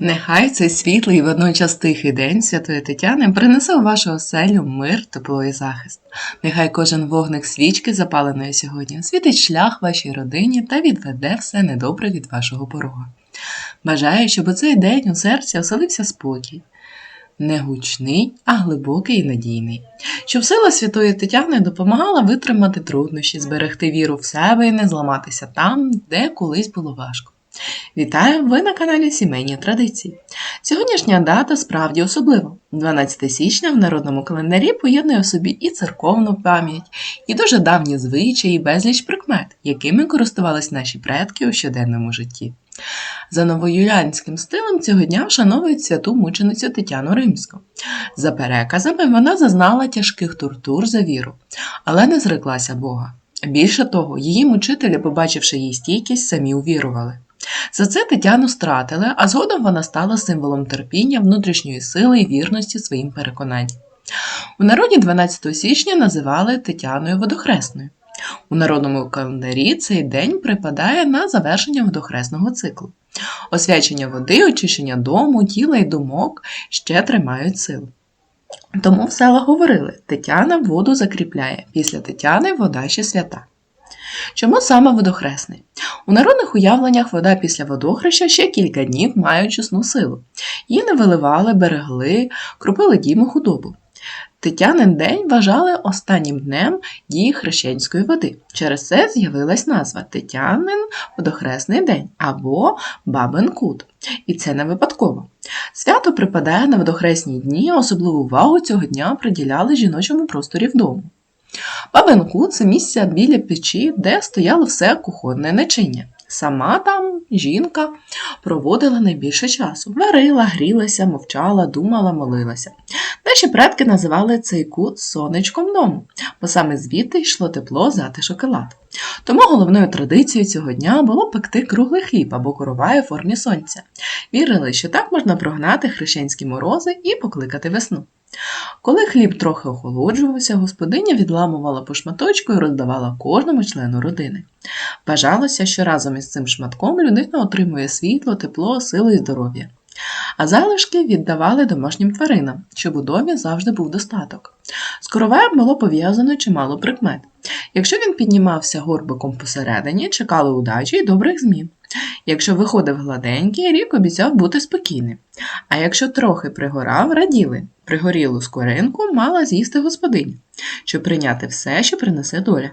Нехай цей світлий і водночас тихий день Святої Тетяни принесе у вашу оселю мир, тепло і захист. Нехай кожен вогник свічки, запаленої сьогодні, світить шлях вашій родині та відведе все недобре від вашого порога. Бажаю, щоб у цей день у серці оселився спокій. Не гучний, а глибокий і надійний, щоб сила Святої Тетяни допомагала витримати труднощі, зберегти віру в себе і не зламатися там, де колись було важко. Вітаю! Ви на каналі Сімейні Традиції. Сьогоднішня дата справді особлива. 12 січня в народному календарі поєднує в собі і церковну пам'ять, і дуже давні звичаї, і безліч прикмет, якими користувались наші предки у щоденному житті. За новоюліанським стилем цього дня вшановують святу мученицю Тетяну Римську. За переказами, вона зазнала тяжких тортур за віру, але не зреклася Бога. Більше того, її мучителі, побачивши її стійкість, самі увірували. За це Тетяну стратили, а згодом вона стала символом терпіння, внутрішньої сили і вірності своїм переконанням. У народі 12 січня називали Тетяною Водохресною. У народному календарі цей день припадає на завершення водохресного циклу. Освячення води, очищення дому, тіла і думок ще тримають силу. Тому в селах говорили: Тетяна воду закріпляє, після Тетяни вода ще свята. Чому саме водохресний? У народних уявленнях вода після водохреща ще кілька днів має очисну силу. Її не виливали, берегли, кропили дім і худобу. Тетянин день вважали останнім днем дії хрещенської води. Через це з'явилась назва Тетянин водохресний день або Бабин Кут. І це не випадково. Свято припадає на водохресні дні, особливу увагу цього дня приділяли жіночому просторі вдома. Бабин – це місце біля печі, де стояло все кухонне начиння. Сама там жінка проводила найбільше часу. Варила, грілася, мовчала, думала, молилася. Наші предки називали цей кут сонечком дому, бо саме звідти йшло тепло, затишок і. Тому головною традицією цього дня було пекти круглий хліб або коровай у формі сонця. Вірили, що так можна прогнати хрещенські морози і покликати весну. Коли хліб трохи охолоджувався, господиня відламувала по шматочку і роздавала кожному члену родини. Бажалося, що разом із цим шматком людина отримує світло, тепло, сили і здоров'я. А залишки віддавали домашнім тваринам, щоб у домі завжди був достаток. З короваєм було пов'язано чимало прикмет. Якщо він піднімався горбиком посередині, чекали удачі і добрих змін. Якщо виходив гладенький, рік обіцяв бути спокійним. А якщо трохи пригорав, раділи. Пригорілу скоринку мала з'їсти господиня, щоб прийняти все, що принесе доля.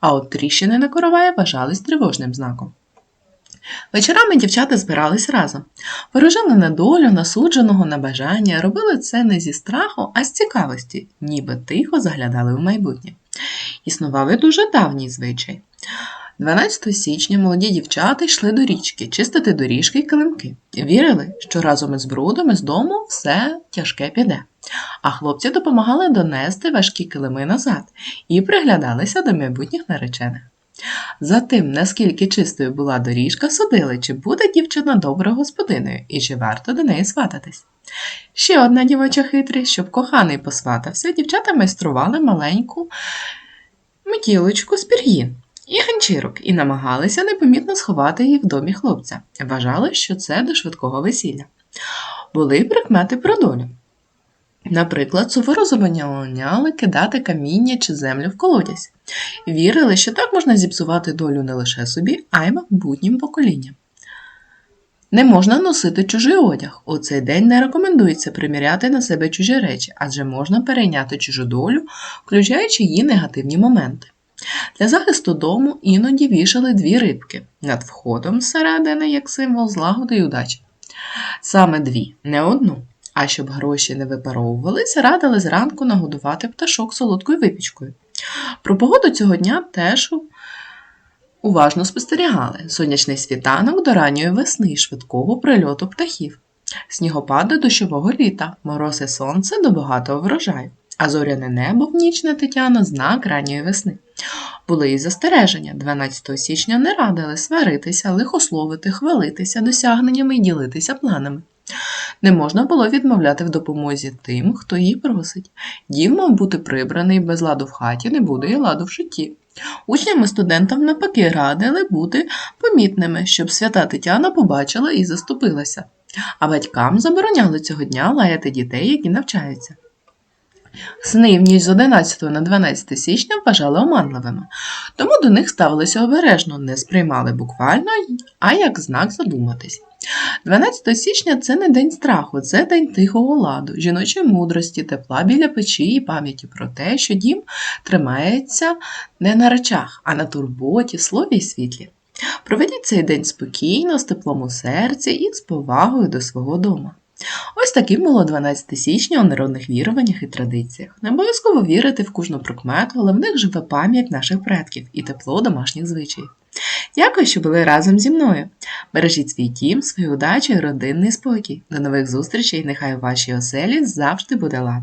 А от тріщини на короваї вважались тривожним знаком. Вечорами дівчата збирались разом, ворожили на долю, насудженого на бажання, робили це не зі страху, а з цікавості, ніби тихо заглядали в майбутнє. Існував і дуже давній звичай. 12 січня молоді дівчата йшли до річки чистити доріжки й килимки. Вірили, що разом із брудом із дому все тяжке піде. А хлопці допомагали донести важкі килими назад і приглядалися до майбутніх наречених. За тим, наскільки чистою була доріжка, судили, чи буде дівчина доброю господиною і чи варто до неї свататись. Ще одна дівоча хитрість, щоб коханий посватався, дівчата майстрували маленьку метілочку з пір'їн і ганчірок і намагалися непомітно сховати її в домі хлопця. Вважали, що це до швидкого весілля. Були прикмети про долю. Наприклад, суворо забороняли кидати каміння чи землю в колодязь. Вірили, що так можна зіпсувати долю не лише собі, а й майбутнім поколінням. Не можна носити чужий одяг. У цей день не рекомендується приміряти на себе чужі речі, адже можна перейняти чужу долю, включаючи її негативні моменти. Для захисту дому іноді вішали дві рибки над входом зсередини як символ злагоди й удачі. Саме дві, не одну. А щоб гроші не випаровувалися, радили зранку нагодувати пташок солодкою випічкою. Про погоду цього дня теж уважно спостерігали сонячний світанок до ранньої весни і швидкого прильоту птахів, снігопади дощового літа, морози сонце до багатого врожаю, а зоряне небо в ніч на Тетяну знак ранньої весни. Були і застереження 12 січня не радили сваритися, лихословити, хвалитися досягненнями і ділитися планами. Не можна було відмовляти в допомозі тим, хто її просить. Дім мав бути прибраний, без ладу в хаті не буде і ладу в житті. Учням і студентам навпаки радили бути помітними, щоб свята Тетяна побачила і заступилася. а батькам забороняли цього дня лаяти дітей, які навчаються. Сни в ніч з 11 на 12 січня вважали оманливими, тому до них ставилися обережно, не сприймали буквально, а як знак задуматись. 12 січня це не день страху, це день тихого ладу, жіночої мудрості, тепла біля печі і пам'яті про те, що дім тримається не на речах, а на турботі, слові і світлі. Проведіть цей день спокійно, з теплом у серці і з повагою до свого дома. Ось таким було 12 січня у народних віруваннях і традиціях. Не обов'язково вірити в кожну прикмету, але в них живе пам'ять наших предків і тепло домашніх звичаїв. Дякую, що були разом зі мною. Бережіть свій дім, свою удачу і родинний спокій. До нових зустрічей, нехай у вашій оселі завжди буде лад.